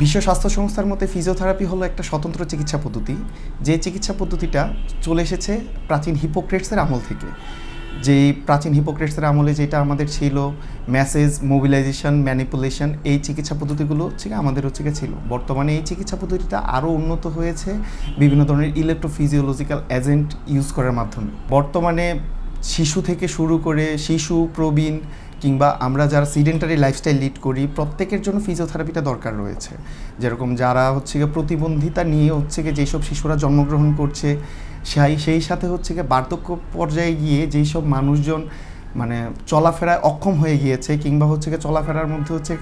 বিশ্ব স্বাস্থ্য সংস্থার মতে ফিজিওথেরাপি হলো একটা স্বতন্ত্র চিকিৎসা পদ্ধতি। যে চিকিৎসা পদ্ধতিটা চলে এসেছে প্রাচীন হিপোক্রেটসের আমল থেকে। যেই প্রাচীন হিপোক্রেটসের আমলে যেটা আমাদের ছিল মেসেজ মোবিলাইজেশন ম্যানিপুলেশন এই চিকিৎসা পদ্ধতিগুলো হচ্ছে আমাদের হচ্ছে ছিল। বর্তমানে এই চিকিৎসা পদ্ধতিটা আরও উন্নত হয়েছে, বিভিন্ন ধরনের ইলেকট্রোফিজিওলজিক্যাল এজেন্ট ইউজ করার মাধ্যমে। বর্তমানে শিশু থেকে শুরু করে শিশু, প্রবীণ কিংবা আমরা যারা সিডেন্টারি লাইফস্টাইল লিড করি, প্রত্যেকের জন্য ফিজিওথেরাপিটা দরকার রয়েছে। যেরকম যারা হচ্ছে গিয়ে প্রতিবন্ধিতা নিয়ে হচ্ছে গিয়ে যেসব শিশুরা জন্মগ্রহণ করছে, সেই সেই সাথে হচ্ছে গিয়ে বার্ধক্য পর্যায়ে গিয়ে যেই সব মানুষজন মানে চলাফেরায় অক্ষম হয়ে গিয়েছে কিংবা হচ্ছে গিয়ে চলাফেরার মধ্যে হচ্ছে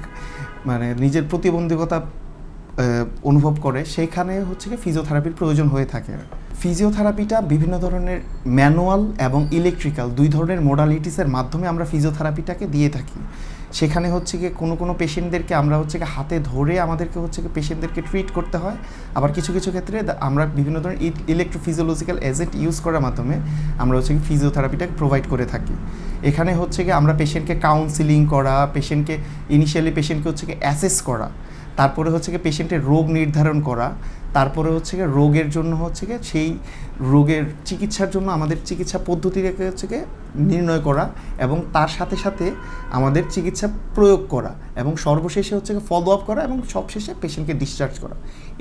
মানে নিজের প্রতিবন্ধকতা অনুভব করে সেইখানে হচ্ছে কি ফিজিওথেরাপির প্রয়োজন হয়ে থাকে। ফিজিওথেরাপিটা বিভিন্ন ধরনের ম্যানুয়াল এবং ইলেকট্রিক্যাল দুই ধরনের মোডালিটিসের মাধ্যমে আমরা ফিজিওথেরাপিটাকে দিয়ে থাকি। সেখানে হচ্ছে কি কোনো কোনো পেশেন্টদেরকে আমরা হচ্ছে কি হাতে ধরে আমাদেরকে হচ্ছে কি পেশেন্টদেরকে ট্রিট করতে হয়। আবার কিছু কিছু ক্ষেত্রে আমরা বিভিন্ন ধরনের ইলেকট্রোফিজিওলজিক্যাল এজেন্ট ইউজ করার মাধ্যমে আমরা হচ্ছে কি ফিজিওথেরাপিটাকে প্রোভাইড করে থাকি। এখানে হচ্ছে কি আমরা পেশেন্টকে কাউন্সিলিং করা, পেশেন্টকে ইনিশিয়ালি পেশেন্টকে হচ্ছে কি অ্যাসেস করা। তারপরে হচ্ছে কি পেশেন্টের রোগ নির্ধারণ করা, তারপরে হচ্ছে কি রোগের জন্য হচ্ছে কি সেই রোগের চিকিৎসার জন্য আমাদের চিকিৎসা পদ্ধতিটাকে হচ্ছে কি নির্ণয় করা এবং তার সাথে সাথে আমাদের চিকিৎসা প্রয়োগ করা এবং সর্বশেষে হচ্ছে ফলো আপ করা এবং সবশেষে পেশেন্টকে ডিসচার্জ করা।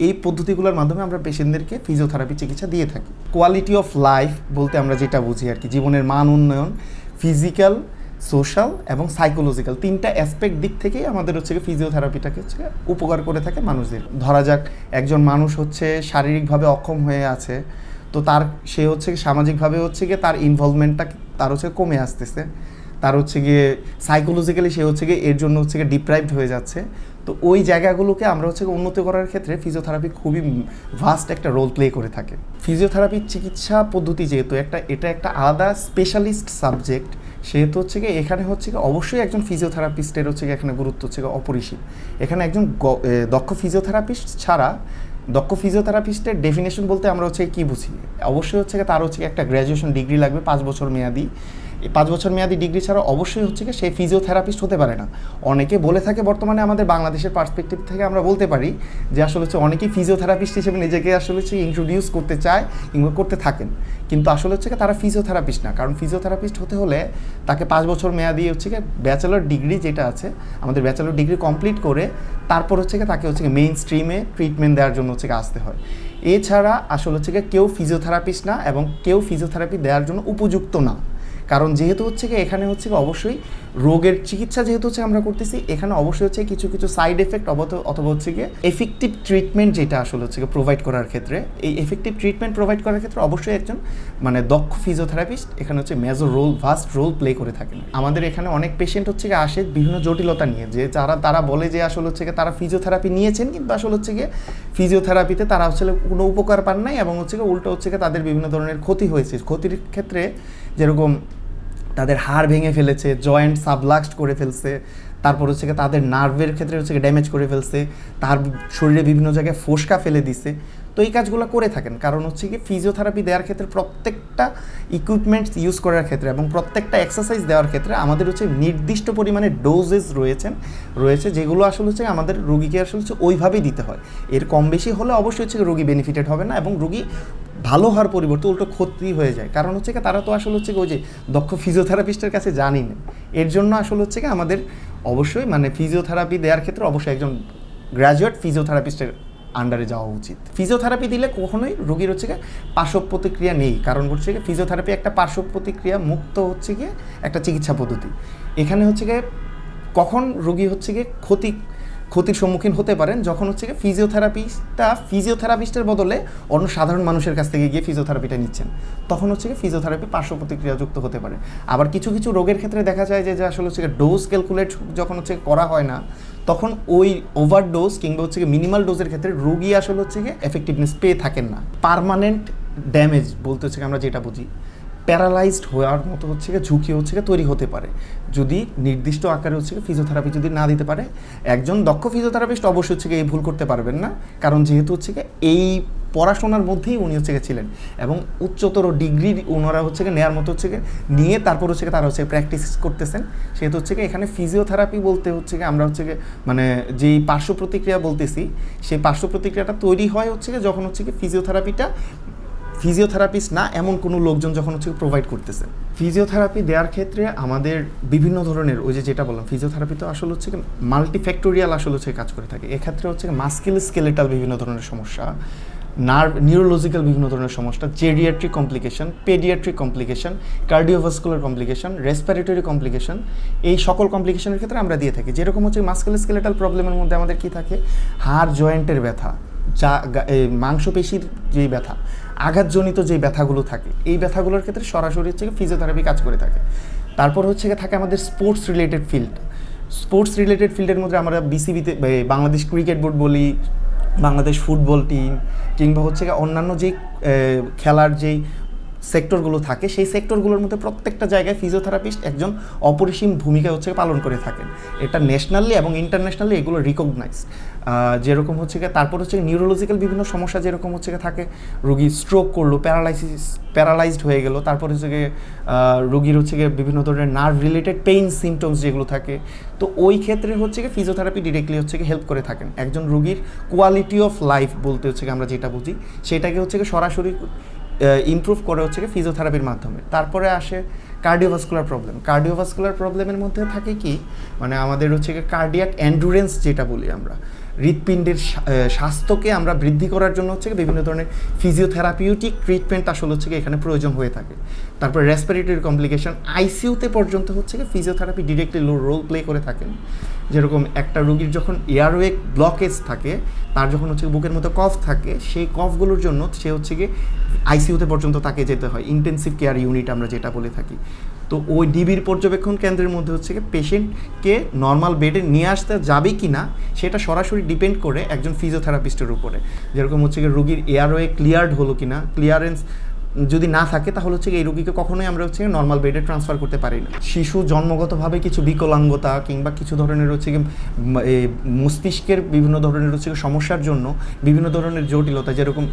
এই পদ্ধতিগুলোর মাধ্যমে আমরা পেশেন্টদেরকে ফিজিওথেরাপি চিকিৎসা দিয়ে থাকি। কোয়ালিটি অফ লাইফ বলতে আমরা যেটা বুঝি আর কি, জীবনের মান উন্নয়ন ফিজিক্যাল সোশ্যাল এবং সাইকোলজিক্যাল তিনটা অ্যাসপেক্ট দিক থেকেই আমাদের হচ্ছে ফিজিওথেরাপিটাকে হচ্ছে উপকার করে থাকে মানুষদের। ধরা যাক, একজন মানুষ হচ্ছে শারীরিকভাবে অক্ষম হয়ে আছে, তো তার, সে হচ্ছে সামাজিকভাবে হচ্ছে গিয়ে তার ইনভলভমেন্টটা তার হচ্ছে কমে আসতেছে। তার হচ্ছে গিয়ে সাইকোলজিক্যালি সে হচ্ছে গিয়ে এর জন্য হচ্ছে গিয়ে ডিপ্রাইভড হয়ে যাচ্ছে। তো ওই জায়গাগুলোকে আমরা হচ্ছে উন্নত করার ক্ষেত্রে ফিজিওথেরাপি খুবই ভাস্ট একটা রোল প্লে করে থাকে। ফিজিওথেরাপির চিকিৎসা পদ্ধতি যেহেতু একটা, এটা একটা আলাদা স্পেশালিস্ট সাবজেক্ট সেহেতু হচ্ছে গিয়ে এখানে হচ্ছে গিয়ে অবশ্যই একজন ফিজিওথেরাপিস্টের হচ্ছে গিয়ে এখানে গুরুত্ব হচ্ছে অপরিসীম। এখানে একজন দক্ষ ফিজিওথেরাপিস্ট ছাড়া, দক্ষ ফিজিওথেরাপিস্টের ডেফিনেশন বলতে আমরা হচ্ছে কি বুঝি? অবশ্যই হচ্ছে তার হচ্ছে একটা গ্র্যাজুয়েশন ডিগ্রি লাগবে, পাঁচ বছর মেয়াদি। এই পাঁচ বছর মেয়াদি ডিগ্রি ছাড়া অবশ্যই হচ্ছে কি সে ফিজিওথেরাপিস্ট হতে পারে না। অনেকে বলে থাকে বর্তমানে আমাদের বাংলাদেশের পার্সপেক্টিভ থেকে আমরা বলতে পারি যে আসলে হচ্ছে অনেকেই ফিজিওথেরাপিস্ট হিসেবে নিজেকে আসলে হচ্ছে ইন্ট্রোডিউস করতে চায় কিংবা করতে থাকেন। কিন্তু আসলে হচ্ছে কি তারা ফিজিওথেরাপিস্ট না। কারণ ফিজিওথেরাপিস্ট হতে হলে তাকে পাঁচ বছর মেয়াদি হচ্ছে কি ব্যাচেলর ডিগ্রি যেটা আছে, আমাদের ব্যাচেলর ডিগ্রি কমপ্লিট করে তারপর হচ্ছে কি তাকে হচ্ছে মেইন স্ট্রিমে ট্রিটমেন্ট দেওয়ার জন্য হচ্ছে আসতে হয়। এছাড়া আসলে হচ্ছে কেউ ফিজিওথেরাপিস্ট না এবং কেউ ফিজিওথেরাপি দেওয়ার জন্য উপযুক্ত না। কারণ যেহেতু হচ্ছে কি, এখানে হচ্ছে কি অবশ্যই রোগের চিকিৎসা যেহেতু হচ্ছে আমরা করতেছি, এখানে অবশ্যই হচ্ছে কিছু কিছু সাইড এফেক্ট অথবা হচ্ছে গিয়ে এফেক্টিভ ট্রিটমেন্ট যেটা আসলে হচ্ছে প্রোভাইড করার ক্ষেত্রে, এই এফেক্টিভ ট্রিটমেন্ট প্রোভাইড করার ক্ষেত্রে অবশ্যই একজন মানে দক্ষ ফিজিওথেরাপিস্ট এখানে হচ্ছে major role vast role play করে থাকেন। আমাদের এখানে অনেক পেশেন্ট হচ্ছে গিয়ে আসে বিভিন্ন জটিলতা নিয়ে, যে যারা, তারা বলে যে আসলে হচ্ছে গিয়ে তারা ফিজিওথেরাপি নিয়েছেন, কিন্তু আসলে হচ্ছে গিয়ে ফিজিওথেরাপিতে তারা হচ্ছে কোনো উপকার পান নাই এবং হচ্ছে গিয়ে উল্টো হচ্ছে গিয়ে তাদের বিভিন্ন ধরনের ক্ষতি হয়েছে। ক্ষতির ক্ষেত্রে যেরকম তাদের হাড় ভেঙে ফেলেছে জয়েন্ট সাবলাক্সড করে ফেলছে, তারপর হচ্ছে গিয়ে তাদের নার্ভের ক্ষেত্রে হচ্ছে ড্যামেজ করে ফেলছে, তার শরীরে বিভিন্ন জায়গায় ফোসকা ফেলে দিছে। তো এই কাজগুলো করে থাকেন। কারণ হচ্ছে কি ফিজিওথেরাপি দেওয়ার ক্ষেত্রে প্রত্যেকটা ইকুইপমেন্টস ইউজ করার ক্ষেত্রে এবং প্রত্যেকটা এক্সারসাইজ দেওয়ার ক্ষেত্রে আমাদের হচ্ছে নির্দিষ্ট পরিমাণে ডোজেস রয়েছেন রয়েছে যেগুলো আসলে হচ্ছে আমাদের রুগীকে আসলে হচ্ছে ওইভাবেই দিতে হয়। এর কম বেশি হলে অবশ্যই হচ্ছে রুগী বেনিফিটেড হবে না এবং রুগী ভালো হওয়ার পরিবর্তে উল্টো ক্ষতি হয়ে যায়। কারণ হচ্ছে তারা তো আসলে হচ্ছে ওই যে দক্ষ ফিজিওথেরাপিস্টের কাছে জানি না। এর জন্য আসলে হচ্ছে আমাদের অবশ্যই মানে ফিজিওথেরাপি দেওয়ার ক্ষেত্রে অবশ্যই একজন গ্র্যাজুয়েট ফিজিওথেরাপিস্টের আন্ডারে যাওয়া উচিত। ফিজিওথেরাপি দিলে কখনোই রোগীর হচ্ছে গিয়ে পার্শ্ব প্রতিক্রিয়া নেই। কারণ হচ্ছে গিয়ে ফিজিওথেরাপি একটা পার্শ্ব প্রতিক্রিয়া মুক্ত হচ্ছে গিয়ে একটা চিকিৎসা পদ্ধতি। এখানে হচ্ছে গিয়ে কখন রোগী হচ্ছে গিয়ে ক্ষতি ক্ষতির সম্মুখীন হতে পারেন যখন হচ্ছে গিয়ে ফিজিওথেরাপিস্টটা ফিজিওথেরাপিস্টের বদলে অন্য সাধারণ মানুষের কাছ থেকে গিয়ে ফিজিওথেরাপিটা নিচ্ছেন, তখন হচ্ছে গিয়ে ফিজিওথেরাপি পার্শ্ব প্রতিক্রিয়াযুক্ত হতে পারে। আবার কিছু কিছু রোগের ক্ষেত্রে দেখা যায় যে আসলে হচ্ছে ডোজ ক্যালকুলেট যখন হচ্ছে করা হয় না, তখন ওই ওভার ডোজ কিংবা হচ্ছে মিনিমাল ডোজের ক্ষেত্রে রোগী আসলে হচ্ছে গিয়ে এফেক্টিভনেস পেয়ে থাকেন না। পার্মানেন্ট ড্যামেজ বলতে হচ্ছে আমরা যেটা বুঝি। প্যারালাইজড হওয়ার মতো হচ্ছে ঝুঁকি হচ্ছে তৈরি হতে পারে যদি নির্দিষ্ট আকারে হচ্ছে ফিজিওথেরাপি যদি না দিতে পারে একজন দক্ষ ফিজিওথেরাপিস্ট অবশ্যই হচ্ছে এই ভুল করতে পারবেন না কারণ যেহেতু হচ্ছে এই পড়াশোনার মধ্যেই উনি হচ্ছে ছিলেন এবং উচ্চতর ডিগ্রি ওনারা হচ্ছে নেওয়ার মতো হচ্ছে নিয়ে তারপর হচ্ছে তারা হচ্ছে প্র্যাকটিস করতেছেন সেহেতু হচ্ছে এখানে ফিজিওথেরাপি বলতে হচ্ছে আমরা হচ্ছে মানে যেই পার্শ্ব প্রতিক্রিয়া বলতেছি সেই পার্শ্ব প্রতিক্রিয়াটা তৈরি হয় হচ্ছে যখন হচ্ছে ফিজিওথেরাপিটা ফিজিওথেরাপিস্ট না, এমন কোনো লোকজন যখন হচ্ছে প্রোভাইড করতেছে। ফিজিওথেরাপি দেওয়ার ক্ষেত্রে আমাদের বিভিন্ন ধরনের ওই যে যেটা বললাম ফিজিওথেরাপি তো আসলে হচ্ছে মাল্টিফ্যাক্টোরিয়াল আসলে হচ্ছে কাজ করে থাকে। এক্ষেত্রে হচ্ছে মাস্কিল স্কেলেটাল বিভিন্ন ধরনের সমস্যা নার্ভ নিউরোলজিক্যাল বিভিন্ন ধরনের সমস্যা geriatric complication paediatric complication cardiovascular complication respiratory complication এই সকল কমপ্লিকেশনের ক্ষেত্রে আমরা দিয়ে থাকি। যেরকম হচ্ছে মাস্কুল স্কেলেটাল প্রবলেমের মধ্যে আমাদের কী থাকে? হাড় জয়েন্টের ব্যথা, যা মাংসপেশির যেই ব্যথা আঘাতজনিত যে ব্যথাগুলো থাকে, এই ব্যথাগুলোর ক্ষেত্রে সরাসরি হচ্ছে ফিজিওথেরাপি কাজ করে থাকে। তারপর হচ্ছে থাকে আমাদের sports related field sports related ফিল্ডের মধ্যে আমরা বিসিবিতে বাংলাদেশ ক্রিকেট বোর্ড বলি, বাংলাদেশ ফুটবল টিম কিংবা হচ্ছে অন্যান্য যেই খেলার যেই সেক্টরগুলো থাকে, সেই সেক্টরগুলোর মধ্যে প্রত্যেকটা জায়গায় ফিজিওথেরাপিস্ট একজন অপরিসীম ভূমিকা হচ্ছে পালন করে থাকেন। এটা ন্যাশনালি এবং ইন্টারন্যাশনালি এগুলো রিকগনাইজ যেরকম হচ্ছে গিয়ে, তারপর হচ্ছে নিউরোলজিক্যাল বিভিন্ন সমস্যা যেরকম হচ্ছে গিয়ে থাকে, রুগী স্ট্রোক করল প্যারালাইসিস প্যারালাইজড হয়ে গেল, তারপর হচ্ছে গিয়ে রুগীর হচ্ছে গিয়ে বিভিন্ন ধরনের নার্ভ রিলেটেড পেইন সিমটমস যেগুলো থাকে। তো ওই ক্ষেত্রে হচ্ছে গিয়ে ফিজিওথেরাপি ডিরেক্টলি হচ্ছে গিয়ে হেল্প করে থাকেন। একজন রুগীর কোয়ালিটি অফ লাইফ বলতে হচ্ছে গিয়ে আমরা যেটা বুঝি, সেটাকে হচ্ছে গিয়ে সরাসরি ইমপ্রুভ করে হচ্ছে কি ফিজিওথেরাপির মাধ্যমে। তারপরে আসে কার্ডিওভাস্কুলার প্রবলেম কার্ডিওভাস্কুলার প্রবলেমের মধ্যে থাকে কি মানে আমাদের হচ্ছে কি কার্ডিয়াক অ্যান্ডুরেন্স যেটা বলি আমরা, হৃৎপিণ্ডের স্বাস্থ্যকে আমরা বৃদ্ধি করার জন্য হচ্ছে বিভিন্ন ধরনের ফিজিওথেরাপিউটিক ট্রিটমেন্ট আসলে হচ্ছে এখানে প্রয়োজন হয়ে থাকে। তারপর রেসপিরেটরি কমপ্লিকেশন আইসিইউতে পর্যন্ত হচ্ছে ফিজিওথেরাপি ডিরেক্টলি রোল প্লে করে থাকেন। যেরকম একটা রুগীর যখন এয়ারওয়ে ব্লকেজ থাকে, তার যখন হচ্ছে বুকের মতো কফ থাকে, সেই কফগুলোর জন্য সে হচ্ছে গিয়ে আইসিইউতে পর্যন্ত তাকে যেতে হয় ইন্টেন্সিভ কেয়ার ইউনিট আমরা যেটা বলে থাকি। তো ওই ডিবির পর্যবেক্ষণ কেন্দ্রের মধ্যে হচ্ছে গিয়ে পেশেন্টকে নর্মাল বেডে নিয়ে আসতে যাবে কি না সেটা সরাসরি ডিপেন্ড করে একজন ফিজিওথেরাপিস্টের উপরে। যেরকম হচ্ছে গিয়ে রুগীর এয়ারওয়ে ক্লিয়ার্ড হলো কি না ক্লিয়ারেন্স যদি না থাকে, তাহলে হচ্ছে এই রোগীকে কখনোই আমরা হচ্ছে নর্মাল বেডে ট্রান্সফার করতে পারি না। শিশু জন্মগতভাবে কিছু বিকলাঙ্গতা কিংবা কিছু ধরনের হচ্ছে মস্তিষ্কের বিভিন্ন ধরনের হচ্ছে সমস্যার জন্য বিভিন্ন ধরনের জটিলতা, যেরকম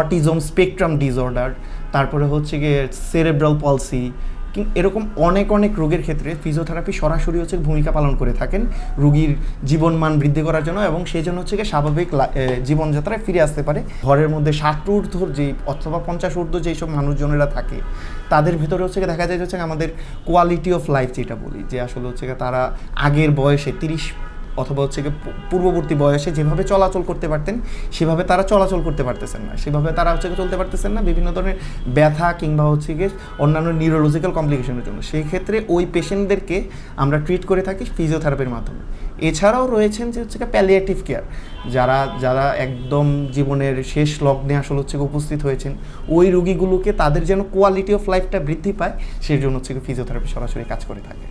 অটিজম স্পেকট্রাম ডিসঅর্ডার তারপরে হচ্ছে গিয়ে সেরেব্রাল পলসি এরকম অনেক অনেক রোগের ক্ষেত্রে ফিজিওথেরাপি সরাসরি হচ্ছে ভূমিকা পালন করে থাকেন রুগীর জীবনমান বৃদ্ধি করার জন্য এবং সেই জন্য হচ্ছে স্বাভাবিক জীবনযাত্রায় ফিরে আসতে পারে। ঘরের মধ্যে ষাট ঊর্ধ্বর যে, অথবা পঞ্চাশ ঊর্ধ্ব যেই সব মানুষজনেরা থাকে, তাদের ভিতরে হচ্ছে দেখা যায় হচ্ছে আমাদের কোয়ালিটি অফ লাইফ যেটা বলি, যে আসলে হচ্ছে তারা আগের বয়সে তিরিশ অথবা হচ্ছে গিয়ে পূর্ববর্তী বয়সে যেভাবে চলাচল করতে পারতেন, সেভাবে তারা চলাচল করতে পারতেছেন না। সেভাবে তারা হচ্ছে চলতে পারতেছেন না বিভিন্ন ধরনের ব্যথা কিংবা হচ্ছে গিয়ে অন্যান্য নিউরোলজিক্যাল কমপ্লিকেশনের জন্য। সেই ক্ষেত্রে ওই পেশেন্টদেরকে আমরা ট্রিট করে থাকি ফিজিওথেরাপির মাধ্যমে। এছাড়াও রয়েছেন যে হচ্ছে প্যালিয়েটিভ কেয়ার যারা যারা একদম জীবনের শেষ লগ্নে আসলে হচ্ছে উপস্থিত হয়েছেন, ওই রুগীগুলোকে তাদের যেন কোয়ালিটি অফ লাইফটা বৃদ্ধি পায়, সেই জন্য হচ্ছে ফিজিওথেরাপি সরাসরি কাজ করে থাকে।